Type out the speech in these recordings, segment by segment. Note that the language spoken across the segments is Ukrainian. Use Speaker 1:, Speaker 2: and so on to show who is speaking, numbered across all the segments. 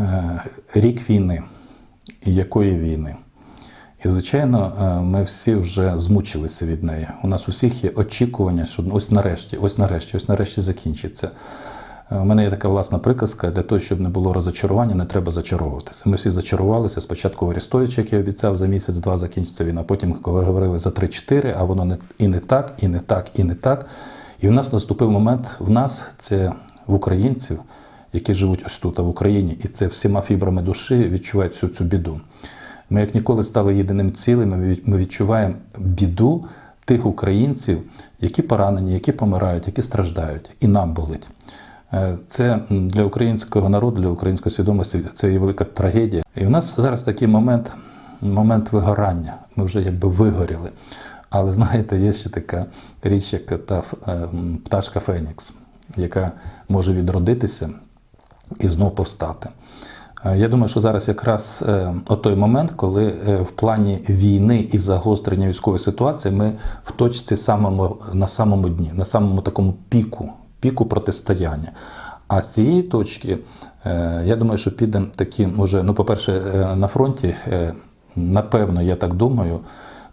Speaker 1: Е, Рік війни. І якої війни? І, звичайно, е, ми всі вже змучилися від неї. У нас у всіх є очікування, що ось нарешті, ось нарешті, ось нарешті закінчиться. Е, У мене є така власна приказка: для того, щоб не було розочарування, не треба зачаровуватися. Ми всі зачарувалися спочатку в Арестовича, який обіцяв за місяць-два закінчиться війна. Потім говорили за 3-4, а воно не і не так, і не так, і не так. І в нас наступив момент в нас, це в українців, які живуть ось тут, в Україні, і це всіма фібрами душі відчувають всю цю біду. Ми як ніколи стали єдиним цілим. Ми відчуваємо біду тих українців, які поранені, які помирають, які страждають, і нам болить. Е, Це для українського народу, для української свідомості це є велика трагедія. І в нас зараз такий момент, момент вигорання. Ми вже якби вигоріли. Але знаєте, є ще така річ, як та е, пташка Фенікс, яка може відродитися і знов повстати. Е, Я думаю, що зараз якраз е, той момент, коли е, в плані війни і загострення військової ситуації ми в точці самому, на самому дні, на самому такому піку, піку протистояння. А з цієї точки, я думаю, що підемо такі, може, ну, по-перше, на фронті, напевно, я так думаю,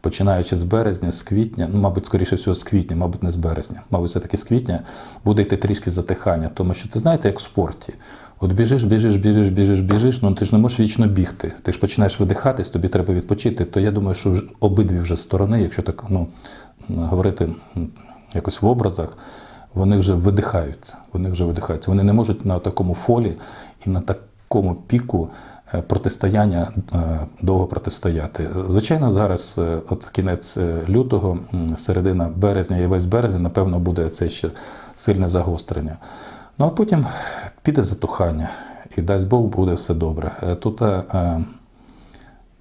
Speaker 1: починаючи з березня, з квітня, ну, мабуть, скоріше всього, з квітня, мабуть, не з березня, мабуть, все-таки з квітня буде йти трішки затихання. Тому що це знаєте, як в спорті. От біжиш, біжиш, біжиш, біжиш, біжиш, ну ти ж не можеш вічно бігти. Ти ж починаєш видихатись, тобі треба відпочити. То я думаю, що обидві вже сторони, якщо так ну, говорити якось в образах, вони вже видихаються. Вони вже видихаються. Вони не можуть на такому фолі і на такому піку е, протистояння е, довго протистояти. Звичайно, зараз, е, от кінець лютого, середина березня і весь березень, напевно, буде це ще сильне загострення. Ну а потім піде затухання, і дасть Бог буде все добре. Е, Тут, е, е,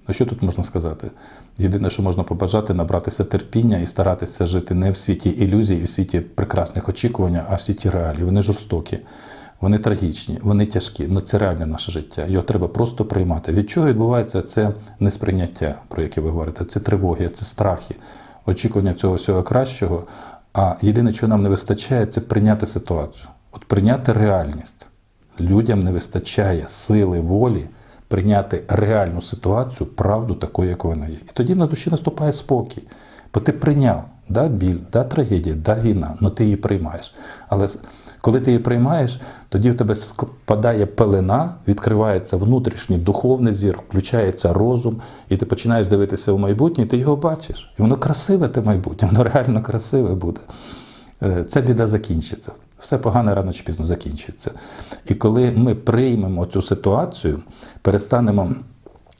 Speaker 1: ну що тут можна сказати? Єдине, що можна побажати, набратися терпіння і старатися жити не в світі ілюзій, в світі прекрасних очікувань, а в світі реалій. Вони жорстокі, вони трагічні, вони тяжкі. Ну це реальне наше життя. Його треба просто приймати. Від чого відбувається це несприйняття, про яке ви говорите? Це тривоги, це страхи, очікування цього всього кращого. А єдине, чого нам не вистачає, це прийняти ситуацію. От прийняти реальність. Людям не вистачає сили волі прийняти реальну ситуацію, правду такою, як вона є. І тоді на душі наступає спокій. Бо ти прийняв да, біль, да, трагедія, да, війна, але ти її приймаєш. Але коли ти її приймаєш, тоді в тебе спадає пелена, відкривається внутрішній духовний зір, включається розум, і ти починаєш дивитися в майбутнє, і ти його бачиш. І воно красиве, те майбутнє, воно реально красиве буде. Е, Ця біда закінчиться. Все погане рано чи пізно закінчиться. І коли ми приймемо цю ситуацію, перестанемо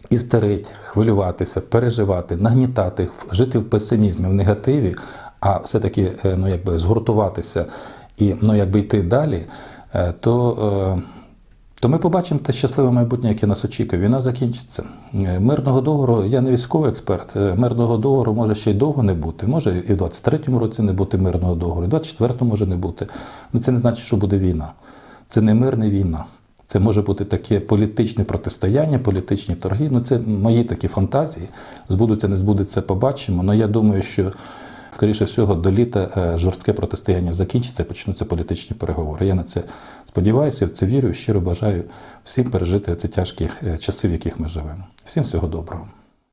Speaker 1: істерити, хвилюватися, переживати, нагнітати, жити в песимізмі, в негативі, а все-таки е, ну, якби, згуртуватися і ну, якби, йти далі, е, то. То ми побачимо те щасливе майбутнє, яке нас очікує. Війна закінчиться. Е, Мирного договору, я не військовий експерт. е, Мирного договору може ще й довго не бути. Може і в 23-му році не бути мирного договору, і в 24-му може не бути. Ну це не значить, що буде війна. Це не мир, не війна. Це може бути таке політичне протистояння, політичні торги. Ну це мої такі фантазії. Збудуться, не збудеться, побачимо. Але я думаю, що. Скоріше всього, до літа е, жорстке протистояння закінчиться, почнуться політичні переговори. Я на це сподіваюся, в це вірю щиро бажаю всім пережити ці тяжкі е, часи, в яких ми живемо. Всім всього доброго.